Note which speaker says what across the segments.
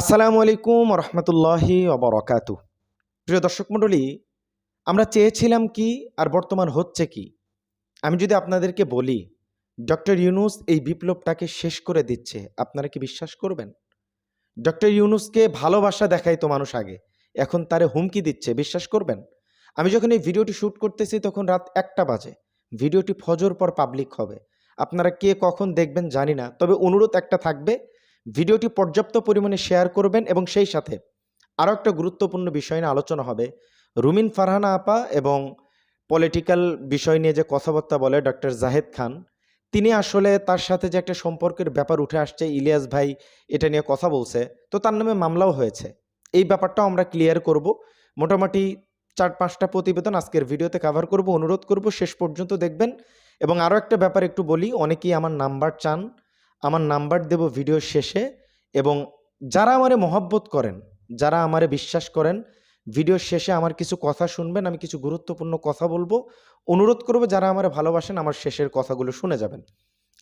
Speaker 1: আসসালামু আলাইকুম রহমতুল্লাহি অবরকাতু প্রিয় দর্শক মণ্ডলী, আমরা চেয়েছিলাম কি আর বর্তমান হচ্ছে কি? আমি যদি আপনাদেরকে বলি, ডক্টর ইউনুস এই বিপ্লবটাকে শেষ করে দিচ্ছে, আপনারা কি বিশ্বাস করবেন? ডক্টর ইউনুসকে ভালোবাসা দেখাই তো মানুষ আগে, এখন তারে হুমকি দিচ্ছে, বিশ্বাস করবেন? আমি যখন এই ভিডিওটি শ্যুট করতেছি তখন রাত একটা বাজে, ভিডিওটি ফজর পর পাবলিক হবে। আপনারা কে কখন দেখবেন জানি না, তবে অনুরোধ একটা থাকবে ভিডিওটি পর্যাপ্ত পরিমাণে শেয়ার করবেন এবং সেই সাথে আরও একটা গুরুত্বপূর্ণ বিষয় নিয়ে আলোচনা হবে। রুমিন ফারহানা আপা এবং পলিটিক্যাল বিষয় নিয়ে যে কথাবার্তা বলে ডক্টর জাহেদ খান, তিনি আসলে তার সাথে যে একটা সম্পর্কের ব্যাপার উঠে আসছে, ইলিয়াস ভাই এটা নিয়ে কথা বলছে, তো তার নামে মামলাও হয়েছে। এই ব্যাপারটাও আমরা ক্লিয়ার করব। মোটামুটি চার পাঁচটা প্রতিবেদন আজকের ভিডিওতে কভার করব, অনুরোধ করব, শেষ পর্যন্ত দেখবেন। এবং আরও একটা ব্যাপার একটু বলি, অনেকেই আমার নাম্বার চান আমার নাম্বার দেব ভিডিও শেষে এবং যারা আমারে মহব্বত করেন, যারা আমারে বিশ্বাস করেন ভিডিও শেষে আমার কিছু কথা শুনবেন, আমি কিছু গুরুত্বপূর্ণ কথা বলব। অনুরোধ করব যারা আমারে ভালোবাসেন, আমার শেষের কথাগুলো শুনে যাবেন।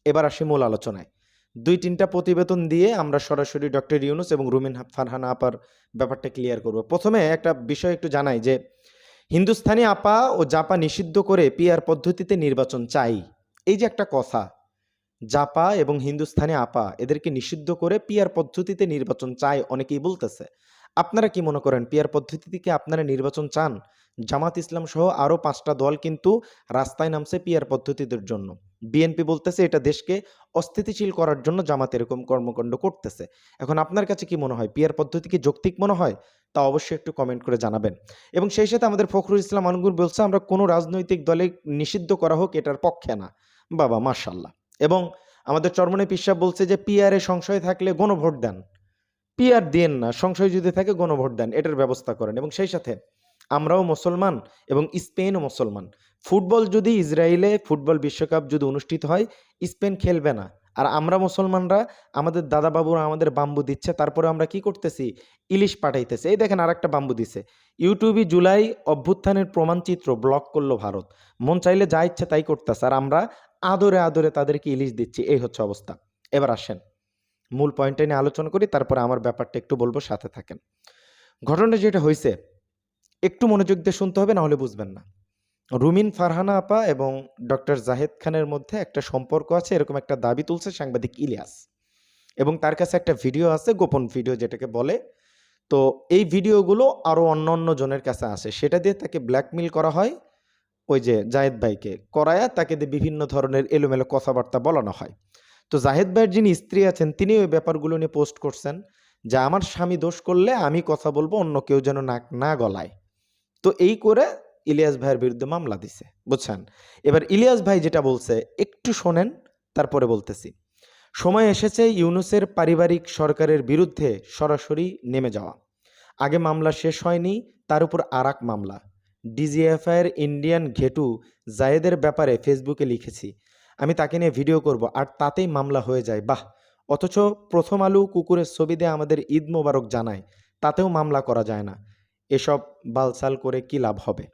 Speaker 1: এবার আসি মূল আলোচনায়। দুই তিনটা প্রতিবেদন দিয়ে আমরা সরাসরি ডক্টর ইউনুস এবং রুমিন ফারহানা আপার ব্যাপারটা ক্লিয়ার করব। প্রথমে একটা বিষয় একটু জানাই যে হিন্দুস্তানি আপা ও জাপা নিষিদ্ধ করে পিআর পদ্ধতিতে নির্বাচন চাই। এই যে একটা কথা জাপা এবং হিন্দুস্থানি আপা এদেরকে নিষিদ্ধ করে পিয়ার পদ্ধতিতে নির্বাচন চায় অনেকেই বলতেছে। আপনারা কি মনে করেন পিয়ার পদ্ধতিতে কি আপনারা নির্বাচন চান? জামাত ইসলাম সহ আরও পাঁচটা দল কিন্তু রাস্তায় নামছে পিয়ার পদ্ধতিদের জন্য। বিএনপি বলতেছে এটা দেশকে অস্থিতিশীল করার জন্য জামাত এরকম কর্মকাণ্ড করতেছে। এখন আপনার কাছে কি মনে হয়, পিয়ার পদ্ধতি কি যৌক্তিক মনে হয়? তা অবশ্যই একটু কমেন্ট করে জানাবেন। এবং সেই সাথে আমাদের ফখরুল ইসলাম আনগুর বলছে, আমরা কোনো রাজনৈতিক দলে নিষিদ্ধ করা হোক, এটার পক্ষে না। বাবা মাশাল্লাহ এবং আমাদের চরমনে পিসাব বলছে যে পিআরে সংশয় থাকলে গণভোট দেন। পিআর দেন না, সংশয় যদি থাকে গণভোট দেন, এটার ব্যবস্থা করেন। এবং সেই সাথে আমরাও মুসলমান এবং স্পেনও মুসলমান। ফুটবল যদি ইসরায়েলে, ফুটবল বিশ্বকাপ যদি অনুষ্ঠিত হয়, স্পেন খেলবে না। আর আমরা মুসলমানরা, আমাদের দাদা বাবুরা আমাদের বাম্বু দিচ্ছে, তারপরে আমরা কি করতেছি? ইলিশ পাঠাইতেছে। এই দেখেন আর একটা বাম্বু দিছে। ইউটিউবে জুলাই অভ্যুত্থানের প্রমাণচিত্র ব্লক করল ভারত। মন চাইলে যা ইচ্ছে তাই করতেছে। আর আমরা আদরে আদরে তাদেরকে ইলিশ দিচ্ছি, এই হচ্ছে অবস্থা। এবার আসেন, মূল পয়েন্টটা নিয়ে আলোচনা করি, তারপরে আমার ব্যাপারটা একটু বলব, সাথে থাকেন। ঘটনা যেটা হয়েছে, একটু মনোযোগ দিয়ে শুনতে হবে না হলে বুঝবেন না। রুমিন ফারহানা আপা এবং ডক্টর জাহেদ খানের মধ্যে একটা সম্পর্ক আছে, এরকম একটা দাবি তুলছে সাংবাদিক ইলিয়াস। এবং তার কাছে একটা ভিডিও আছে, গোপন ভিডিও যেটাকে বলে। তো এই ভিডিওগুলো আরও অন্য অন্য জনের কাছে আসে। সেটা দিয়ে তাকে ব্ল্যাকমেল করা হয় ওই যে জাহেদ ভাইকে করায়া তাকে দিয়ে বিভিন্ন ধরনের এলোমেলো কথাবার্তা বলানো হয়। তো জাহেদ ভাইয়ের যিনি স্ত্রী আছেন, তিনি ওই ব্যাপারগুলো নিয়ে পোস্ট করছেন যে, আমার স্বামী দোষ করলে আমি কথা বলব, অন্য কেউ যেন নাক না গলায়। তো এই করে ইলিয়াস ভাইয়ের বিরুদ্ধে মামলা দিছে, বুঝছেন? এবার ইলিয়াস ভাই যেটা বলছে, একটু শোনেন, তারপরে বলতেছি। সময় এসেছে ইউনুসের পারিবারিক সরকারের বিরুদ্ধে সরাসরি নেমে যাওয়া। আগে মামলা শেষ হয়নি, তার উপর আরাক মামলা। ডিজিএফআইয়ের ইন্ডিয়ান ঘেটু জায়েদের ব্যাপারে ফেসবুকে লিখেছি, আমি তাকে নিয়ে ভিডিও করব আর তাতেই মামলা হয়ে যায়। বাহ! অথচ প্রথম আলু কুকুরের ছবি দিয়ে আমাদের ঈদ মোবারক জানায়, তাতেও মামলা করা যায় না। এসব বালসাল করে কী লাভ হবে?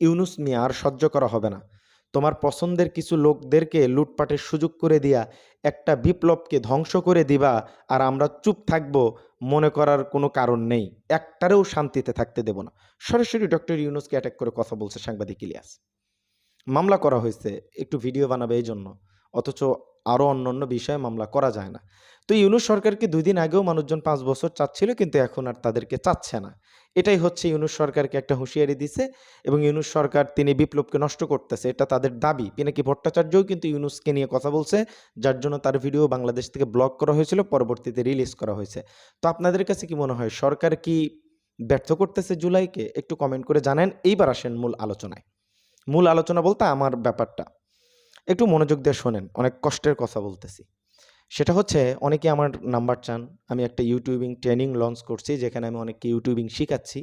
Speaker 1: ইউনুস মিয়া আর সহ্য করা হবে না। তোমার পছন্দের কিছু লোকদেরকে লুটপাটের সুযোগ করে দিয়া একটা বিপ্লবকে ধ্বংস করে দিবা আর আমরা চুপ থাকব মনে করার কোনো কারণ নেই। একটারেও শান্তিতে থাকতে দেব না। সরাসরি ডক্টর ইউনুসকে অ্যাটাক করে কথা বলছে সাংবাদিক ইলিয়াস। মামলা করা হয়েছে, একটু ভিডিও বানাবে এই জন্য। অথচ আরও অন্য অন্য বিষয়ে মামলা করা যায় না। তো ইউনুস সরকারকে দুই দিন আগেও মানুষজন পাঁচ বছর চাচ্ছিল, কিন্তু এখন আর তাদেরকে চাচ্ছে না। এটাই হচ্ছে ইউনুস সরকারকে একটা হুঁশিয়ারি দিছে এবং ইউনুস সরকার তিনি বিপ্লবকে নষ্ট করতেছে। এটা তাদের দাবি। পিনাকি ভট্টাচার্যও কিন্তু ইউনুসকে নিয়ে কথা বলছে, যার জন্য তার ভিডিও বাংলাদেশ থেকে ব্লক করা হয়েছিল, পরবর্তীতে রিলিজ করা হয়েছে। তো আপনাদের কাছে কি মনে হয়, সরকার কি ব্যর্থ করতেছে জুলাইকে? একটু কমেন্ট করে জানেন। এইবার আসেন মূল আলোচনায়। মূল আলোচনা বলতে আমার ব্যাপারটা। একটু মনোযোগ দিয়ে শোনেন, অনেক কষ্টের কথা বলতেছি। সেটা হচ্ছে, অনেকে আমার নাম্বার চান, আমি একটা ইউটিউবিং ট্রেনিং লঞ্চ করছি, যেখানে আমি অনেককে ইউটিউবিং শেখাচ্ছি।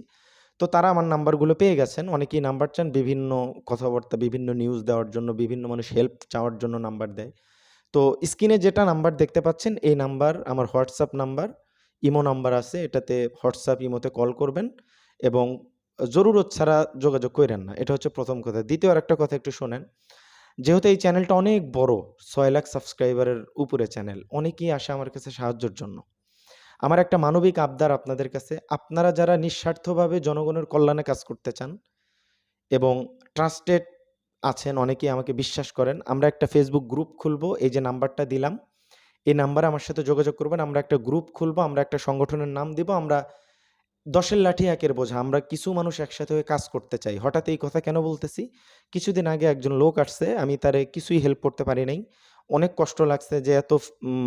Speaker 1: তো তারা আমার নাম্বারগুলো পেয়ে গেছেন, অনেকেই নাম্বার চান, বিভিন্ন কথাবার্তা, বিভিন্ন নিউজ দেওয়ার জন্য, বিভিন্ন মানুষ হেল্প চাওয়ার জন্য নাম্বার দেয়। তো স্ক্রিনে যেটা নাম্বার দেখতে পাচ্ছেন, এই নাম্বার, আমার হোয়াটসঅ্যাপ নাম্বার, ইমো নাম্বার আছে, এটাতে হোয়াটসঅ্যাপ ইমোতে কল করবেন এবং জরুরত ছাড়া যোগাযোগ করেন না। এটা হচ্ছে প্রথম কথা। দ্বিতীয় আর একটা কথা একটু শোনেন যেহেতু এই চ্যানেলটা অনেক বড়, ছয় লাখ সাবস্ক্রাইবারের উপরে চ্যানেল, অনেকেই আসে আমার কাছে সাহায্যের জন্য। আমার একটা মানবিক আবদার আপনাদের কাছে, আপনারা যারা নিঃস্বার্থভাবে জনগণের কল্যাণে কাজ করতে চান এবং ট্রাস্টেড আছেন, অনেকেই আমাকে বিশ্বাস করেন, আমরা একটা ফেসবুক গ্রুপ খুলবো, এই যে নাম্বারটা দিলাম, এই নাম্বারে আমার সাথে যোগাযোগ করবেন, আমরা একটা গ্রুপ খুলবো, আমরা একটা সংগঠনের নাম দিব, আমরা দশের লাঠি একের বোঝা, আমরা কিছু মানুষ একসাথে হয়ে কাজ করতে চাই। হঠাৎ এই কথা কেন বলতেছি? কিছুদিন আগে একজন লোক আসছে, আমি তারে কিছুই হেল্প করতে পারি নাই। অনেক কষ্ট লাগছে যে এত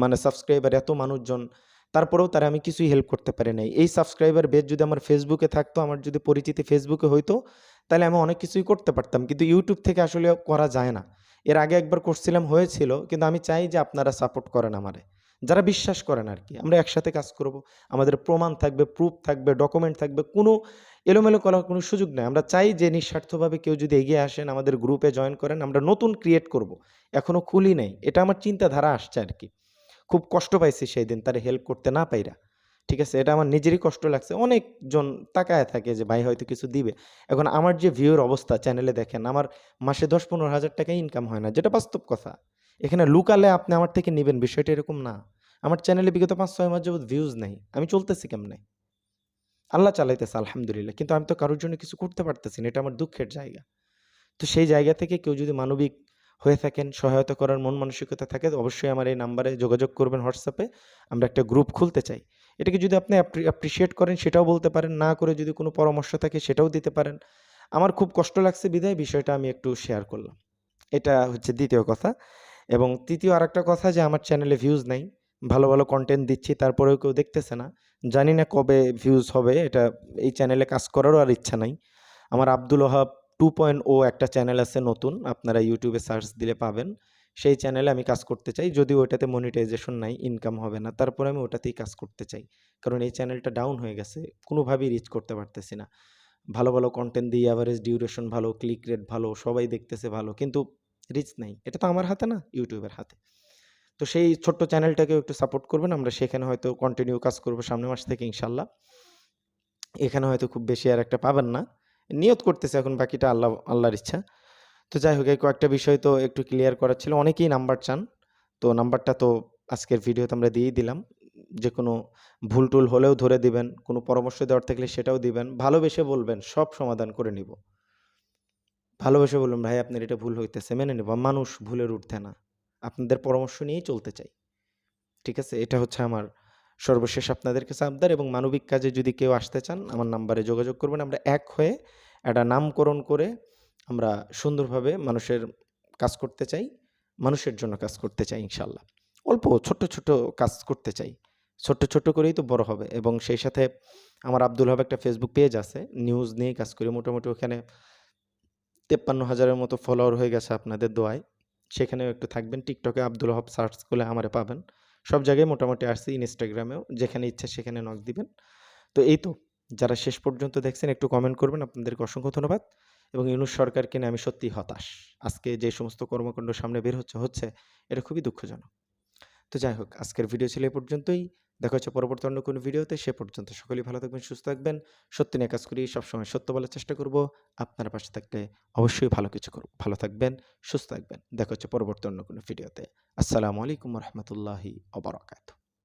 Speaker 1: মানে সাবস্ক্রাইবার এত মানুষজন, তারপরেও তারা আমি কিছুই হেল্প করতে পারি নাই। এই সাবস্ক্রাইবার বেজ যদি আমার ফেসবুকে থাকতো, আমার যদি পরিচিতি ফেসবুকে হইতো, তাহলে আমি অনেক কিছুই করতে পারতাম। কিন্তু ইউটিউব থেকে আসলে করা যায় না। এর আগে একবার করছিলাম, হয়েছিল, কিন্তু আমি চাই যে আপনারা সাপোর্ট করেন আমারে। যারা বিশ্বাস করেন আর কি আমরা একসাথে কাজ করব, আমাদের প্রমাণ থাকবে প্রুফ থাকবে ডকুমেন্ট থাকবে, কোনো এলোমেলো করার কোনো সুযোগ নেই। আমরা চাই যে নিঃস্বার্থভাবে কেউ যদি এগিয়ে আসেন, আমাদের গ্রুপে জয়েন করেন, আমরা নতুন ক্রিয়েট করব। এখনও খুলি নাই। এটা আমার চিন্তাধারা আসছে আর কি খুব কষ্ট পাইছি সেই দিন তার হেল্প করতে না পাইরা। ঠিক আছে? এটা আমার নিজেরই কষ্ট লাগছে। অনেকজন তাকায় থাকে যে, ভাই, হয়তো কিছু দিবে। এখন আমার যে ভিউর অবস্থা চ্যানেলে দেখেন, আমার মাসে দশ পনেরো হাজার টাকা ইনকাম হয় না, যেটা বাস্তব কথা। এখানে লুকালে আপনি আমার থেকে নেবেন, বিষয়টা এরকম না। আমার চ্যানেলে বিগত পাঁচ ছয় মাস যাবত ভিউজ নেই। আমি চলতেছি কেমনে? আল্লাহ চালাইতেছে, আলহামদুলিল্লাহ। কিন্তু আমি তো কারোর জন্য কিছু করতে পারতেছি না, এটা আমার দুঃখের জায়গা। তো সেই জায়গা থেকে কেউ যদি মানবিক হয়ে থাকেন, সহায়তা করার মন মানসিকতা থাকে অবশ্যই আমার এই নাম্বারে যোগাযোগ করবেন হোয়াটসঅ্যাপে। আমরা একটা গ্রুপ খুলতে চাই। এটাকে যদি আপনি অ্যাপ্রিসিয়েট করেন, সেটাও বলতে পারেন। না করে যদি কোনো পরামর্শ থাকে, সেটাও দিতে পারেন। আমার খুব কষ্ট লাগছে বিধায় বিষয়টা আমি একটু শেয়ার করলাম। এটা হচ্ছে দ্বিতীয় কথা। এবং তৃতীয় আরেকটা কথা যে আমার চ্যানেলে ভিউজ নাই, ভালো ভালো কন্টেন্ট দিচ্ছি, তারপরেও কেউ দেখতেছে না। জানি না কবে ভিউজ হবে, এটা এই চ্যানেলে কাজ করারও আর ইচ্ছা নাই। আমার Abdul Wahab two point o একটা চ্যানেল আছে নতুন, আপনারা ইউটিউবে সার্চ দিলে পাবেন। সেই চ্যানেলে আমি কাজ করতে চাই, যদিও ওটাতে মনিটাইজেশন নাই ইনকাম হবে না, তারপরে আমি ওটাতেই কাজ করতে চাই। কারণ এই চ্যানেলটা ডাউন হয়ে গেছে, কোনোভাবেই রিচ করতে পারতেছি না। ভালো ভালো কন্টেন্ট দিই অ্যাভারেজ ডিউরেশন ভালো ক্লিক রেট ভালো, সবাই দেখতেছে ভালো, কিন্তু রিচ নাই। এটা তো আমার হাতে না, ইউটিউবের হাতে। তো সেই ছোট্ট চ্যানেলটাকেও একটু সাপোর্ট করবেন। আমরা সেখানে হয়তো কন্টিনিউ কাজ করব সামনের মাস থেকে ইনশাল্লাহ এখানে হয়তো খুব বেশি আর একটা পাবেন না। নিয়ত করতেছে এখন বাকিটা আল্লাহ, আল্লাহর ইচ্ছা। তো যাই হোক, এই কয়েকটা বিষয় তো একটু ক্লিয়ার করার ছিল। অনেকেই নাম্বার চান। তো নাম্বারটা তো আজকের ভিডিওতে আমরা দিয়েই দিলাম। যে কোনো ভুল টুল হলেও ধরে দিবেন। কোনো পরামর্শ দেওয়ার থাকলে সেটাও দিবেন। ভালোবেসে বলবেন। সব সমাধান করে নিব। ভালোবেসে বলবেন ভাই, আপনার এটা ভুল হইতেছে, মেনে নেব। মানুষ ভুলের উঠতে না। আপনাদের পরামর্শ নিয়েই চলতে চাই। ঠিক আছে? এটা হচ্ছে আমার সর্বশেষ আপনাদের কাছে আবদার এবং মানবিক কাজে যদি কেউ আসতে চান, আমার নাম্বারে যোগাযোগ করবেন। আমরা এক হয়ে একটা নামকরণ করে আমরা সুন্দরভাবে মানুষের কাজ করতে চাই, মানুষের জন্য কাজ করতে চাই ইনশাল্লাহ অল্প, ছোট্ট ছোট কাজ করতে চাই। ছোট্ট ছোট্ট করেই তো বড় হবে এবং সেই সাথে আমার আব্দুল হব একটা ফেসবুক পেজ আছে নিউজ নিয়ে কাজ করি। মোটামুটি ওখানে তেপ্পান্ন হাজারের মতো ফলোয়ার হয়ে গেছে আপনাদের দোয়ায়। সেখানেও একটু থাকবেন। টিকটকে আব্দুল হব সার্চ করলে আমারে পাবেন। সব জায়গায় মোটামুটি আসছি ইনস্টাগ্রামেও যেখানে ইচ্ছা সেখানে নক দিবেন। তো এই তো। যারা শেষ পর্যন্ত দেখছেন, একটু কমেন্ট করবেন। আপনাদেরকে অসংখ্য ধন্যবাদ। এবং ইউনুস সরকারকে নিয়ে আমি সত্যি হতাশ। আজকে যে সমস্ত কর্মকাণ্ড সামনে বের হচ্ছে হচ্ছে, এটা খুবই দুঃখজনক। তো যাই হোক, আজকের ভিডিও ছিল এ পর্যন্তই। দেখা হচ্ছে পরবর্তী অন্য কোনো ভিডিওতে সে পর্যন্ত সকলেই ভালো থাকবেন, সুস্থ থাকবেন। সত্যি নিয়ে কাজ করি, সবসময় সত্য বলার চেষ্টা করব। আপনার পাশে থাকলে অবশ্যই ভালো কিছু করব। ভালো থাকবেন, সুস্থ থাকবেন। দেখা হচ্ছে পরবর্তী অন্য কোনো ভিডিওতে আসসালামু আলাইকুম রহমতুল্লাহি অবরাকাতু